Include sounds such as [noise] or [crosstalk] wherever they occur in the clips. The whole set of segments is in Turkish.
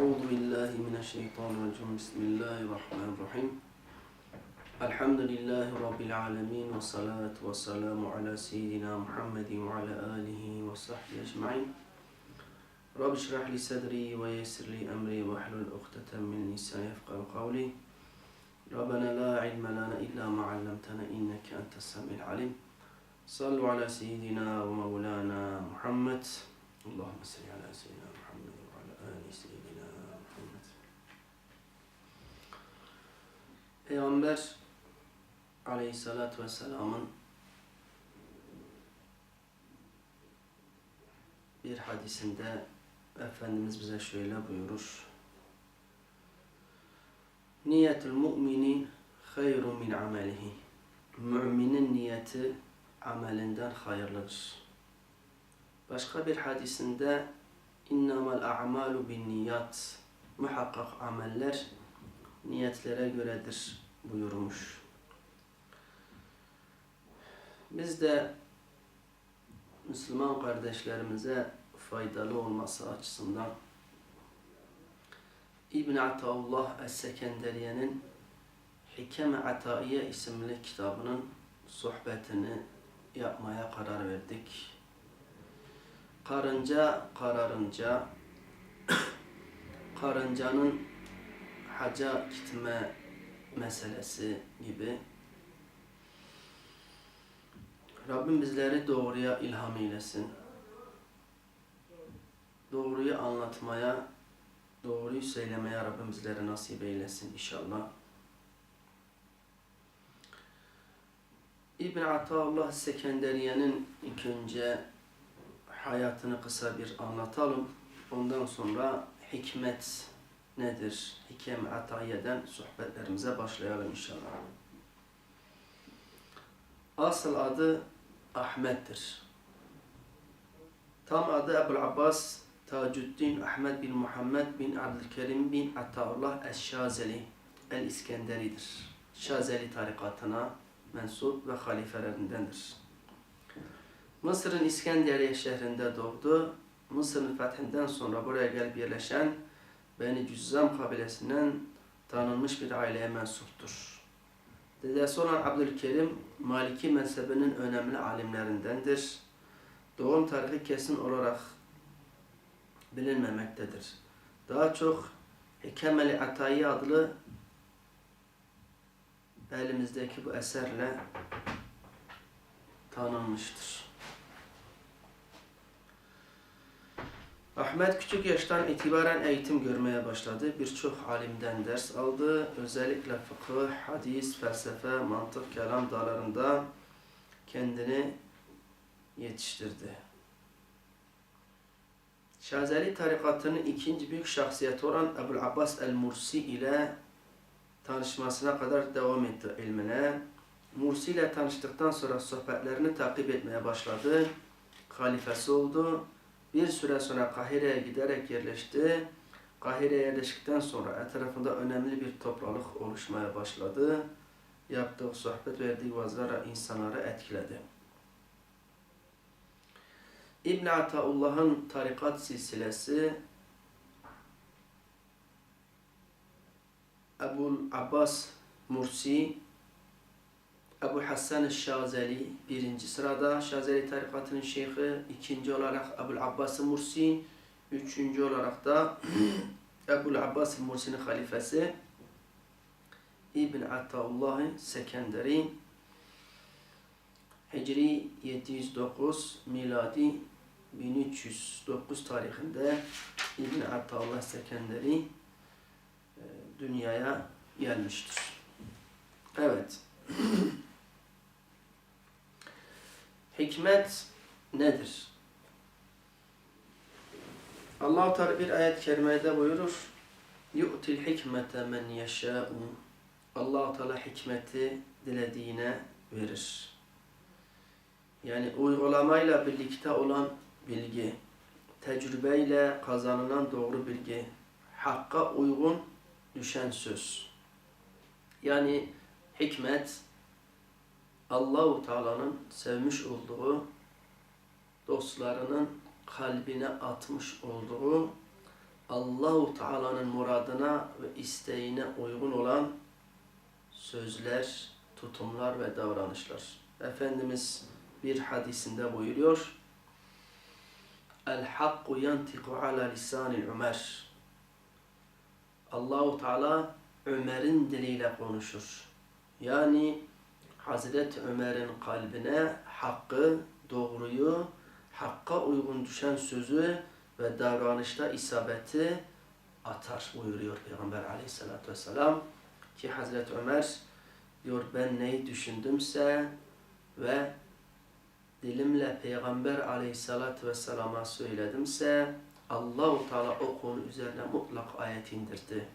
أعوذ بالله من الشيطان الرجيم. بسم الله الرحمن الرحيم. الحمد لله رب العالمين والصلاة والسلام على سيدنا محمد وعلى آله وصحبه أجمعين. رب اشرح لي صدري ويسر لي أمري واحلل عقدة من لساني يفقهوا قولي. ربنا لا علم لنا إلا ما علمتنا إنك أنت السميع العليم. صلوا على سيدنا ومولانا محمد. اللهم صل على سيدنا Peygamber aleyhissalatü vesselamın bir hadisinde Efendimiz bize şöyle buyurur. Niyetül mümini hayru min amelihi. Müminin niyeti amelinden hayırlıdır. Başka bir hadisinde innamal a'malu bin niyat. Muhakkak ameller niyetlere göredir buyurmuş. Biz de Müslüman kardeşlerimize faydalı olması açısından İbn Ataullah Es-Sekenderiye'nin Hikeme Ataiye isimli kitabının sohbetini yapmaya karar verdik. Karınca kararınca karıncanın haca gitme meselesi gibi Rabbim bizleri doğruya ilham eylesin. Doğruyu anlatmaya, doğruyu söylemeye Rabbim bizlere nasip eylesin inşallah. İbn Ataullah Sekenderiye'nin ilk önce hayatını kısa bir anlatalım. Ondan sonra hikmet nedir? Hikem Atayiye'den sohbetlerimize başlayalım inşallah. Asıl adı Ahmet'tir. Tam adı Ebu'l Abbas Tacuddin Ahmet bin Muhammed bin Abdülkerim bin Ataullah Es-Şazeli El-İskenderi'dir. Şazeli tarikatına mensup ve halifelerindendir. Mısır'ın İskenderiye şehrinde doğdu. Mısır'ın fethinden sonra buraya gelip yerleşen Beni Cüzzam kabilesinden tanınmış bir aileye mensuptur. Dedesi olan Abdülkerim, Maliki mezhebinin önemli alimlerindendir. Doğum tarihi kesin olarak bilinmemektedir. Daha çok Hikemeli Atayi adlı elimizdeki bu eserle tanınmıştır. Ahmet küçük yaştan itibaren eğitim görmeye başladı. Birçok alimden ders aldı. Özellikle fıkıh, hadis, felsefe, mantık, kelam dallarında kendini yetiştirdi. Şazeli tarikatının ikinci büyük şahsiyeti olan Ebu'l Abbas el-Mursi ile tanışmasına kadar devam etti ilmine. Mursi ile tanıştıktan sonra sohbetlerini takip etmeye başladı. Halifesi oldu. Bir süre sonra Kahire'ye giderek yerleşti. Kahire'ye yerleştikten sonra etrafında önemli bir topluluk oluşmaya başladı. Yaptığı sohbet verdiği vazlara insanları etkiledi. İbn Ataullah'ın tarikat silsilesi Ebul Abbas Mursi Ebu Hassan Şazeli birinci sırada Şazeli tarikatının şeyhi, ikinci olarak Ebu Abbas Mursi, üçüncü olarak da [clears throat] Ebu Abbas Mursi'nin halifesi İbn Ataullah Sekenderi Hicri 709 miladi 1309 tarihinde İbn Ataullah Sekenderi dünyaya gelmiştir. Evet. [clears throat] Hikmet nedir? Allah Teala bir ayet-i kerimede buyurur. Yu'til hikmete men yeşâ'u. Allah Teala hikmeti dilediğine verir. Yani uygulamayla birlikte olan bilgi, tecrübeyle kazanılan doğru bilgi, hakka uygun düşen söz. Yani hikmet Allahu Teala'nın sevmiş olduğu dostlarının kalbine atmış olduğu Allahu Teala'nın muradına ve isteğine uygun olan sözler, tutumlar ve davranışlar. Efendimiz bir hadisinde buyuruyor. El hakku yantiku ala lisanil Ömer. Allahu Teala Ömer'in diliyle konuşur. Yani Hazreti Ömer'in kalbine hakkı, doğruyu, hakka uygun düşen sözü ve davranışta isabeti atar buyuruyor Peygamber aleyhissalatü vesselam. Ki Hazreti Ömer diyor ben neyi düşündümse ve dilimle Peygamber aleyhissalatü vesselama söyledimse Allahu Teala o konu üzerine mutlak ayet indirdi.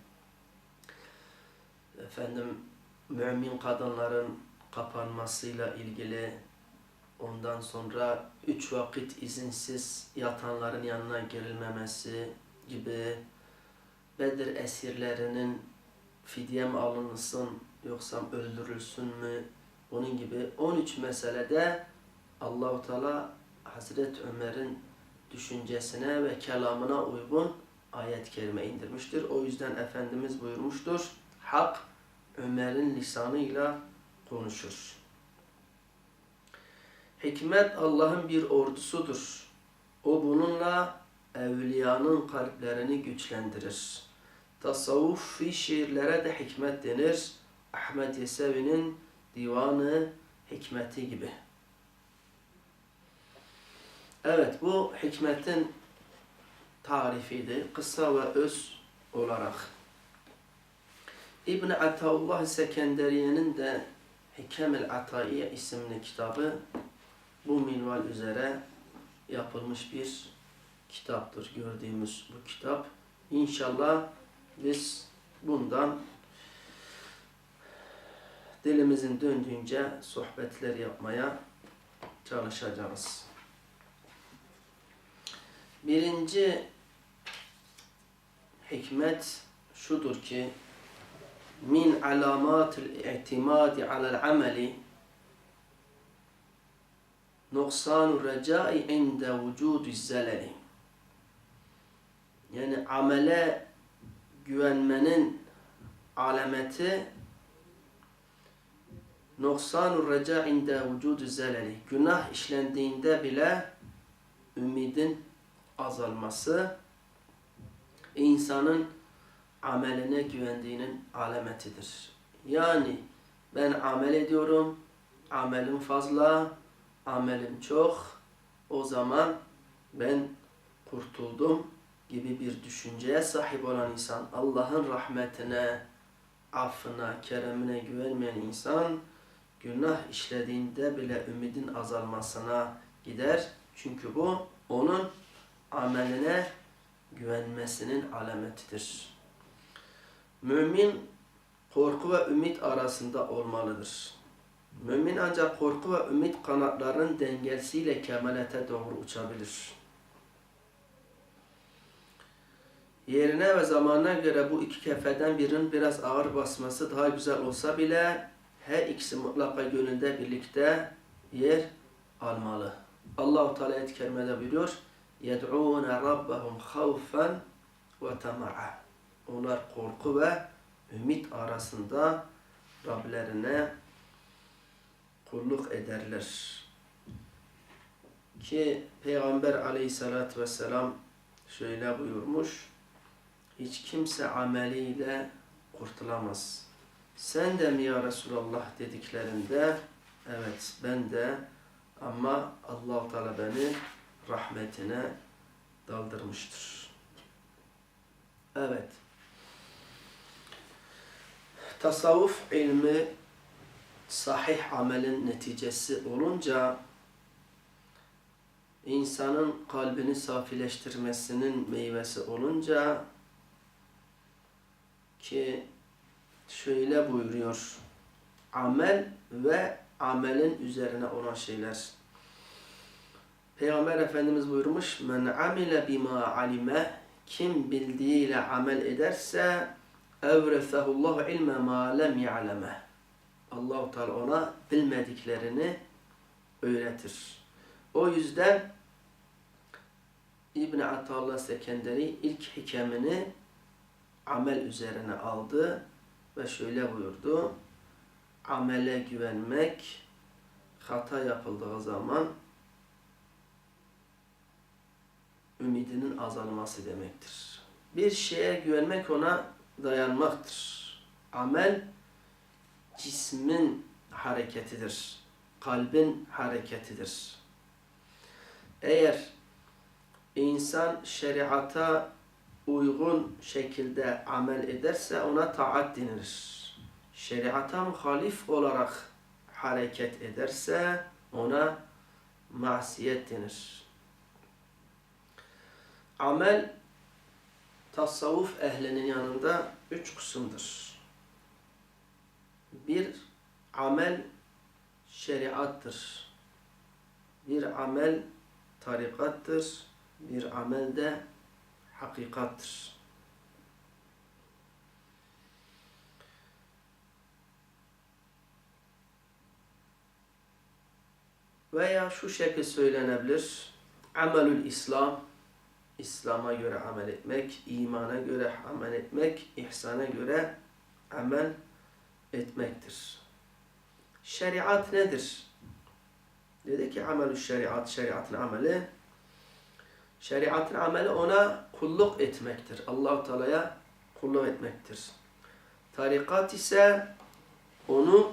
Efendim mümin kadınların kapanmasıyla ilgili ondan sonra üç vakit izinsiz yatanların yanına girilmemesi gibi Bedir esirlerinin fidye mi alınsın yoksa öldürülsün mü bunun gibi 13 meselede Allahu Teala Hazreti Ömer'in düşüncesine ve kelamına uygun ayet kerime indirmiştir. O yüzden Efendimiz buyurmuştur. Hak Ömer'in lisanıyla konuşur. Hikmet Allah'ın bir ordusudur. O bununla evliyanın kalplerini güçlendirir. Tasavvufi şiirlere de hikmet denir. Ahmet Yesevi'nin divanı hikmeti gibi. Evet bu hikmetin tarifiydi. Kısa ve öz olarak. İbn Ataullah Sekenderiye'nin de Hikemel Ataiye isimli kitabı bu minval üzere yapılmış bir kitaptır. Gördüğümüz bu kitap. İnşallah biz bundan dilimizin döndüğünce sohbetler yapmaya çalışacağız. Birinci hikmet şudur ki min alamatil i'timadi alel ameli nuksanu recai inde vücudu zeleli. Yani amele güvenmenin alameti nuksanu reca inde vücudu zeleli. Günah işlendiğinde bile ümidin azalması insanın ameline güvendiğinin alametidir. Yani ben amel ediyorum, amelim fazla, amelim çok, o zaman ben kurtuldum gibi bir düşünceye sahip olan insan, Allah'ın rahmetine, affına, keremine güvenmeyen insan, günah işlediğinde bile ümidin azalmasına gider. Çünkü bu onun ameline güvenmesinin alametidir. Mümin korku ve ümit arasında olmalıdır. Mümin ancak korku ve ümit kanatlarının dengesiyle kemalete doğru uçabilir. Yerine ve zamanına göre bu iki kefeden birinin biraz ağır basması daha güzel olsa bile her ikisi mutlaka gönülde birlikte yer almalı. Allahu Teala ayet-i kerimede buyuruyor: "Yed'ûne rabbahum havfen ve tema'a." Onlar korku ve ümit arasında Rablerine kulluk ederler. Ki Peygamber aleyhissalatü vesselam şöyle buyurmuş. Hiç kimse ameliyle kurtulamaz. Sen de mi ya Resulallah dediklerinde evet ben de ama allah Teala beni rahmetine daldırmıştır. Evet. Tasavvuf ilmi sahih amelin neticesi olunca insanın kalbini safileştirmesinin meyvesi olunca ki şöyle buyuruyor amel ve amelin üzerine olan şeyler. Peygamber Efendimiz buyurmuş men amile bima alime kim bildiğiyle amel ederse evresehullahu ilme ma lem ya'leme. Allahu Teala ona bilmediklerini öğretir. O yüzden İbn Atallah Sekenderi ilk hikemini amel üzerine aldı ve şöyle buyurdu. Amele güvenmek hata yapıldığı zaman ümidinin azalması demektir. Bir şeye güvenmek ona dayanmaktır. Amel cismin hareketidir. Kalbin hareketidir. Eğer insan şeriata uygun şekilde amel ederse ona taat denilir. Şeriata muhalif olarak hareket ederse ona masiyet denir. Amel tasavvuf ehlinin yanında üç kısımdır. Bir amel şeriattır. Bir amel tarikattır. Bir amel de hakikattır. Veya şu şekilde söylenebilir. Amelül İslam, İslam'a göre amel etmek, imana göre amel etmek, ihsana göre amel etmektir. Şeriat nedir? Dedi ki amelü şeriat, şeriatın ameli. Şeriatın ameli ona kulluk etmektir. Allahu Teala'ya kulluk etmektir. Tarikat ise onu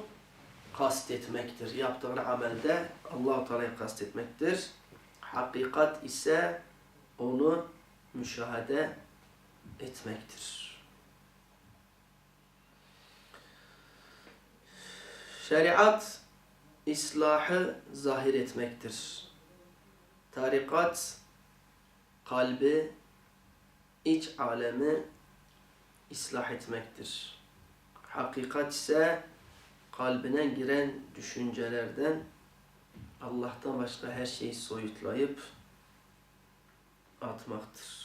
kastetmektir. Yaptığı amelde Allahu Teala'yı kastetmektir. Hakikat ise onu müşahede etmektir. Şeriat islahı zahir etmektir. Tarikat kalbi, iç alemi ıslah etmektir. Hakikat ise kalbine giren düşüncelerden Allah'tan başka her şeyi soyutlayıp atmaktır.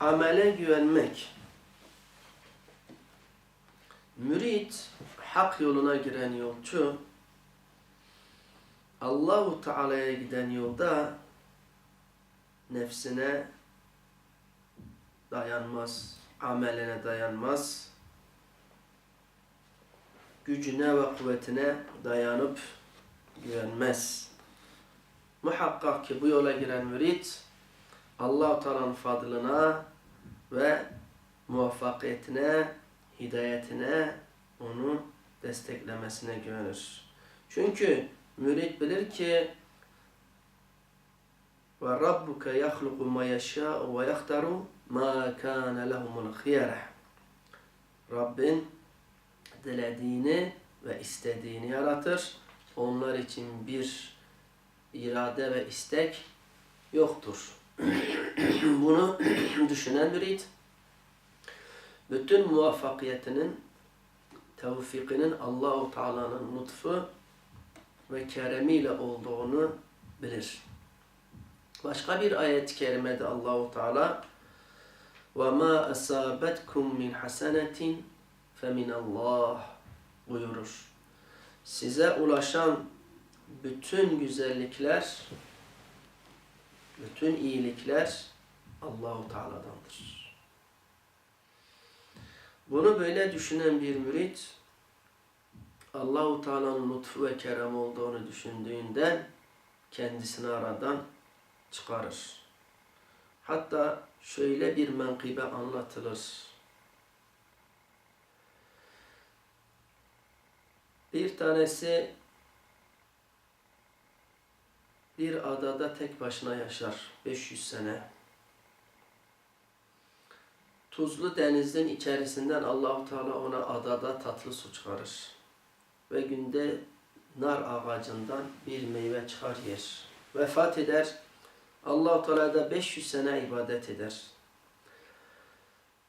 Amele güvenmek. Mürit, hak yoluna giren yolcu, Allahu Teala'ya giden yolda nefsine dayanmaz, ameline dayanmaz, gücüne ve kuvvetine dayanıp güvenmez. Muhakkak ki bu yola giren mürit Allah-u Teala'nın fadlına ve muvaffakiyetine, hidayetine, onu desteklemesine güvenir. Çünkü mürit bilir ki ve rabbuke yahluku ma yeşâ'u ve yahtaru ma kâne lehumul khiyareh. Rabbin dilediğini ve istediğini yaratır. Onlar için bir irade ve istek yoktur. [clears throat] Bunu [clears throat] düşünen mürit bütün muvaffakiyetinin tevfikinin Allahu Teala'nın lütfu ve keremiyle olduğunu bilir. Başka bir ayet-i kerimede Allahu Teala ve ma asabetkum min hasenetin femin Allah buyurur. Size ulaşan bütün güzellikler, bütün iyilikler Allahu Teala'dandır. Bunu böyle düşünen bir mürit Allahu Teala'nın lütfu ve kerem olduğunu düşündüğünden kendisini aradan çıkarır. Hatta şöyle bir menkıbe anlatılır. Bir tanesi bir adada tek başına yaşar 500 sene. Tuzlu denizin içerisinden Allahu Teala ona adada tatlı su çıkarır. Ve günde nar ağacından bir meyve çıkar yer. Vefat eder. Allahu Teala da 500 sene ibadet eder.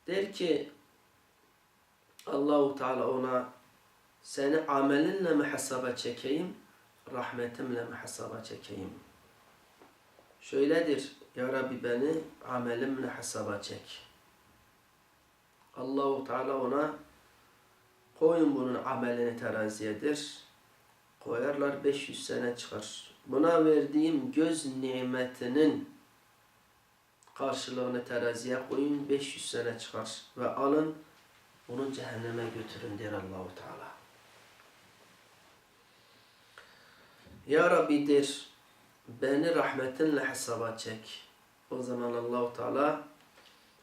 Der ki Allahu Teala ona seni amelinle mi hesaba çekeyim, rahmetimle mi hesaba çekeyim? şöyledir. Ya Rabbi beni amelimle hesaba çek. Allahu Teala ona koyun bunun amelini teraziyedir. Koyarlar 500 sene çıkar. Buna verdiğim göz nimetinin karşılığını teraziye koyun 500 sene çıkar. Ve alın bunu cehenneme götürün der Allahu Teala. Ya Rabbi beni rahmetinle hesaba çek. O zaman Allahu Teala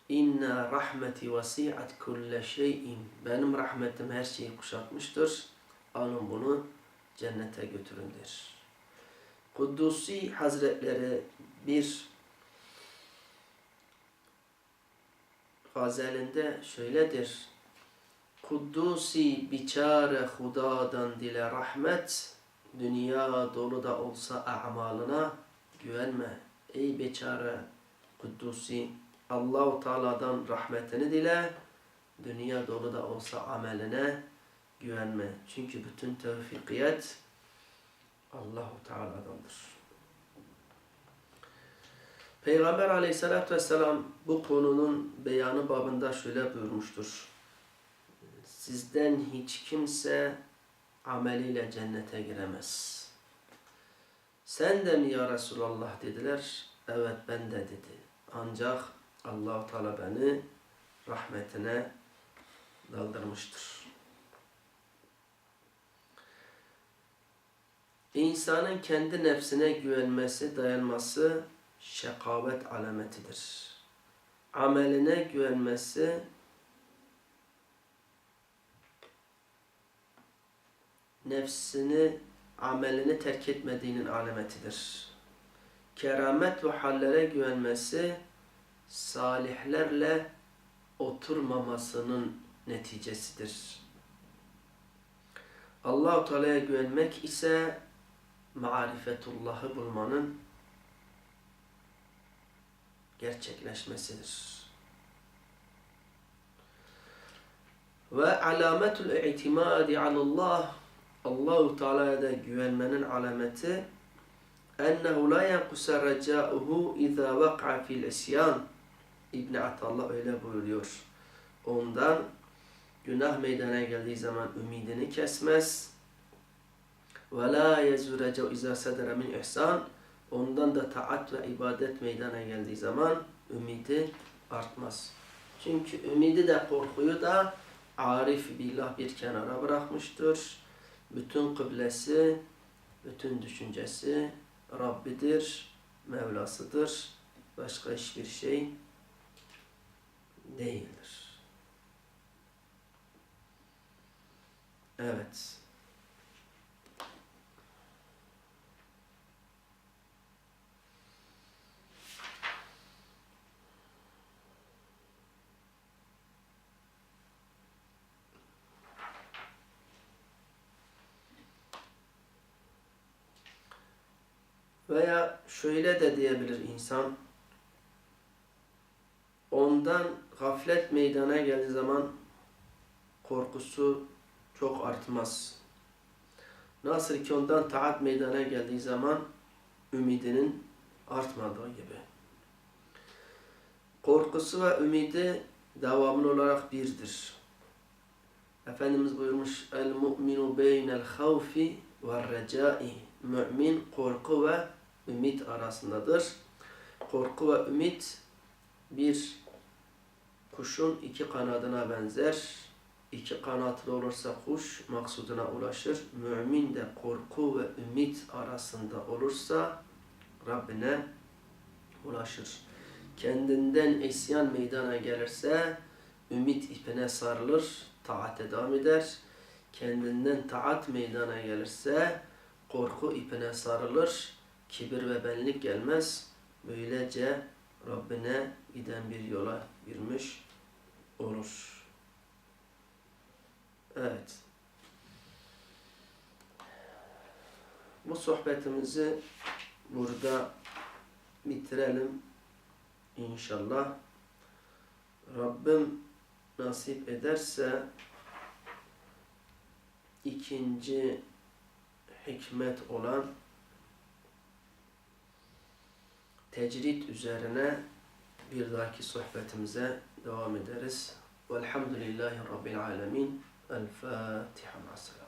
İnna rahmeti vasi'at kulle şeyin. Benim rahmetim her şeyi kuşatmıştır. Alın bunu cennete götürün der. Kuddusi Hazretleri bir gazelinde şöyledir. Kuddusi biçare hudadan dile rahmet, dünya dolu da olsa a'malına güvenme. Ey beçare Kuddusi Allahu Teala'dan rahmetini dile, dünya dolu da olsa ameline güvenme. Çünkü bütün tevfikiyet Allahu Teala'dandır. Peygamber aleyhissalatü vesselam bu konunun beyanı babında şöyle buyurmuştur. Sizden hiç kimse ameliyle cennete giremez. Sen de mi ya Resulallah dediler. Evet ben de dedi. Ancak allah Teala beni rahmetine daldırmıştır. İnsanın kendi nefsine güvenmesi, dayanması şekavet alametidir. Ameline güvenmesi nefsini, amelini terk etmediğinin alametidir. Keramet ve hallere güvenmesi salihlerle oturmamasının neticesidir. Allah-u Teala'ya güvenmek ise marifetullahı bulmanın gerçekleşmesidir. Ve alametul i'timadi alallah Allahu Teala'ya da güvenmenin alameti ennehu la yankusa recauhu iza vaq'a fil isyan İbn Atallah öyle buyuruyor. Ondan günah meydana geldiği zaman ümidini kesmez. Ve la yezurece izâ sedere min ihsan. Ondan da taat ve ibadet meydana geldiği zaman ümidi artmaz. Çünkü ümidi de korkuyu da arif billah bir kenara bırakmıştır. Bütün kıblesi, bütün düşüncesi Rabbidir, Mevlasıdır. Başka hiçbir şey değildir. Evet. Veya şöyle de diyebilir insan. Ondan gaflet meydana geldiği zaman korkusu çok artmaz. Nasıl ki ondan taat meydana geldiği zaman ümidinin artmadığı gibi. Korkusu ve ümidi devamlı olarak birdir. Efendimiz buyurmuş el mu'minu beynel havfi ve recai mümin korku ve ümit arasındadır. Korku ve ümit bir kuşun iki kanadına benzer. İki kanatlı olursa kuş maksuduna ulaşır. Mümin de korku ve ümit arasında olursa Rabbine ulaşır. Kendinden isyan meydana gelirse ümit ipine sarılır, taate devam eder. Kendinden taat meydana gelirse korku ipine sarılır, kibir ve benlik gelmez. Böylece Rabbine giden bir yola girmiş olur. Evet. Bu sohbetimizi burada bitirelim. İnşallah. Rabbim nasip ederse ikinci hikmet olan tecrid üzerine bir dahaki sohbetimize devam ederiz. Velhamdülillahi Rabbil alemin. El Fatiha.